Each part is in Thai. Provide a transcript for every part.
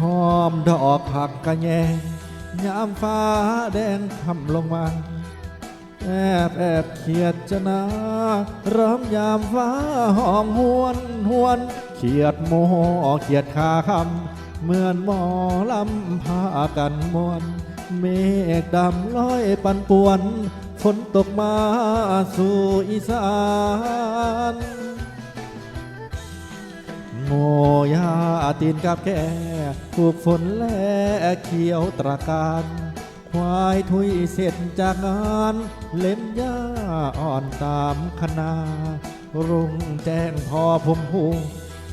หอมดอกผักกะแยงยามฟ้าแดงคำลงมาแอบแอบเขียดจะนาเร้องยามฟ้าหอมหวนหวน เขียดโมเขียดคาคำเหมือนหมอลำพากันมวนเมฆดำลอยปันป่วน ฝนตกมาสู่อีสาน โง่ยาตีนกับแก่ถูกฝนแลเขียวตราการควายทุยเสร็จจากงาน เล่มหญ้าอ่อนตามคณา รุ่งแจ้งพอผมหู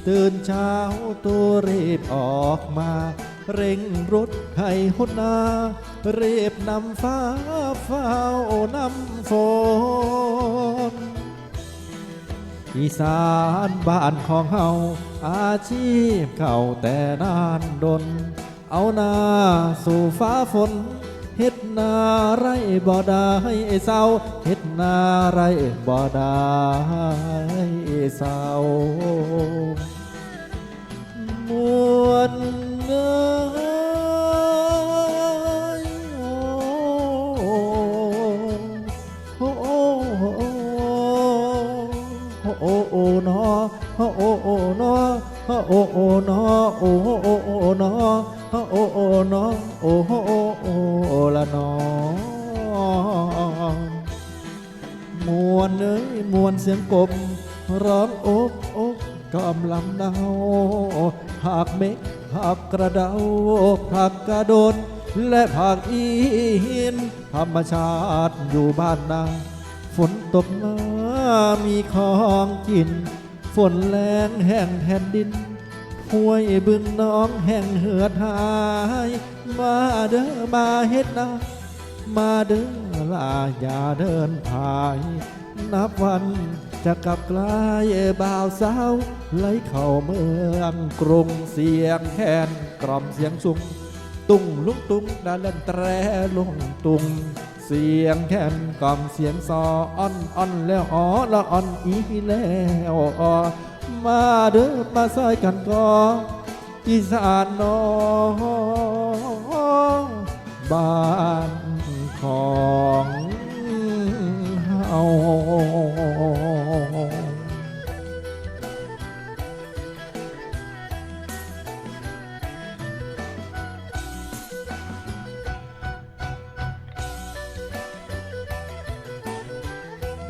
ตื่นเช้าตัวรีบออกมา เร่งรุดให้หุดนารีบนำฟ้าเฝ้านำฝนอีสานบ้านของเฮา อาชีพเก่าแต่นานดน เอานาสู่ฟ้าฝนเฮ็ดนาไรบ่ได้เศร้าเฮ็ดนาไรบ่ได้เศร้า โอโอโอนอโอโอ้โอ้นอโอโอโอละนอมวนเอ้ยมวนเสียงกบร้องโอกอกกำลำเนาผักเม็กผักกระเดาผักกระโดนและผักอีหินธรรมชาติอยู่บ้านนาฝนตกมามีของกิน ฝนแรงแห้งแผ่นดิน ห้วยบึงน้องแห่งเหือดหาย มาเด้อมาเฮ็ดนามาเด้อลาอย่าเดินผาย นับวันจะกลับกลายบ่าวสาวไหลเข้าเมืองกรุงเสียงแคนกล่อมเสียงสุงตุ้งลุงตุ้งดาเล่นแตรลงตุ้งเสียงแคนกล่อมเสียงซออ่อนอ่อนแล้วอ๋อละอ่อนอีแล้วอ๋อ มาเด้อมาซอยกันก็อีสานน้องบ้านของเฮา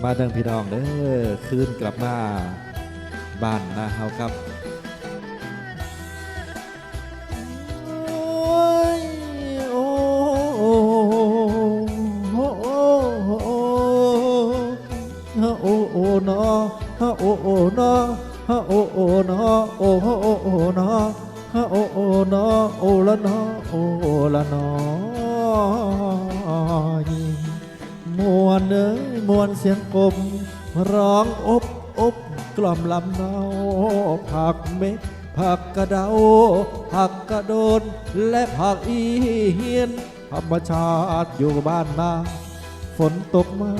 มาดิงพี่น้องเด้อคืนกลับมา บ้านนาเฮาครับโอ้โอ้นอฮะโอ้โอ้นอฮะโอ้โอ้นอโอ้โอ้โอ้โอ้นอฮะโอ้โอ้นอโอ้ละนอโอ้ละนอมวนเอ้ยมวนเสียงกลมร้องอบ กล่อมลำเนาผักเม็ดผักกระเดาผักกระโดน และผักอีเหียนธรรมชาติอยู่บ้านนาฝนตกมา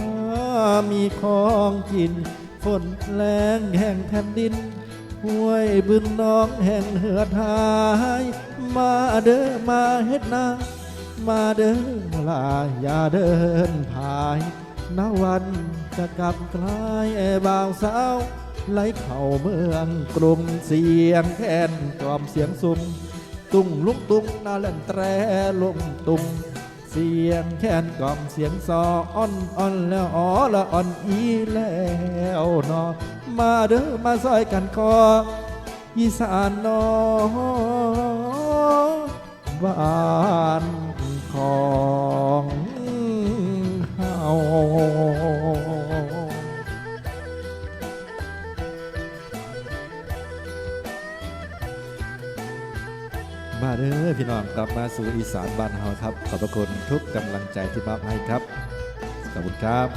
มีของกิน ฝนแรงแห่งแผ่นดินห้วยบึงน้องแห่งเหือดหาย มาเด้อมาเฮ็ดนามาเดินลาอย่าเดินผ่ายณวันจะกลับกลายบาวสาว ไหลเข้าเมืองกรุงเสียงแค้นกล่อมเสียงซุ่มตุ้งลุกตุ้งนาเล่นแตรลงตุ้งเสียงแค้นกล่อมเสียงซออ่อนอ่อนแล้วอ๋อละอ่อนอีแล้วนอมาเด้อมาซอยกันคออีสานนอบ้านขอ มาเด้อพี่น้องกลับมาสู่อีสานบ้านเฮาครับ ขอบพระคุณทุกกำลังใจที่มอบให้ครับ ขอบคุณครับ